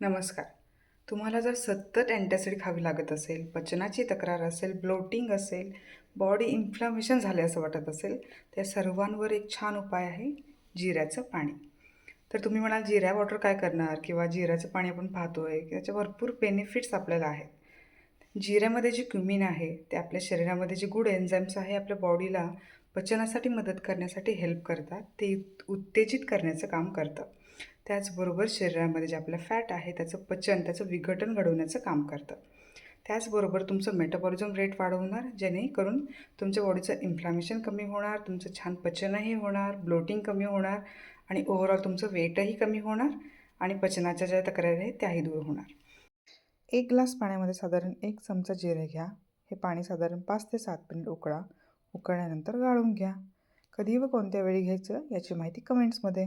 नमस्कार. तुम्हाला जर सतत अँटॅसिड खावी लागत असेल पचनाची तक्रार असेल ब्लोटिंग असेल बॉडी इन्फ्लामेशन झाले असं वाटत असेल त्या सर्वांवर एक छान उपाय आहे जिऱ्याचं पाणी. तर तुम्ही म्हणाल जिऱ्या वॉटर काय करणार? किंवा जिऱ्याचं पाणी आपण पाहतो आहे त्याचे भरपूर बेनिफिट्स आपल्याला आहेत. जिऱ्यामध्ये जी क्युमिन आहे ते आपल्या शरीरामध्ये जे गुड एन्झाईम्स आहे आपल्या बॉडीला पचनासाठी मदत करण्यासाठी हेल्प करतात ते उत्तेजित करण्याचं काम करतं. त्याचबरोबर शरीरामध्ये जे आपलं फॅट आहे त्याचं पचन त्याचं विघटन घडवण्याचं काम करतं. त्याचबरोबर तुमचं मेटाबॉलिझम रेट वाढवणार जेणेकरून तुमच्या बॉडीचं इन्फ्लॅमेशन कमी होणार तुमचं छान पचनही होणार ब्लोटिंग कमी होणार आणि ओव्हरऑल तुमचं वेटही कमी होणार आणि पचनाच्या ज्या तक्रारी आहेत त्याही दूर होणार. एक ग्लास पाण्यामध्ये साधारण एक चमचा जिरे घ्या. हे पाणी साधारण पाच ते सात मिनिट उकळा. उकळल्यानंतर गाळून घ्या. कधी व कोणत्या वेळी घ्यायचं याची माहिती कमेंट्समध्ये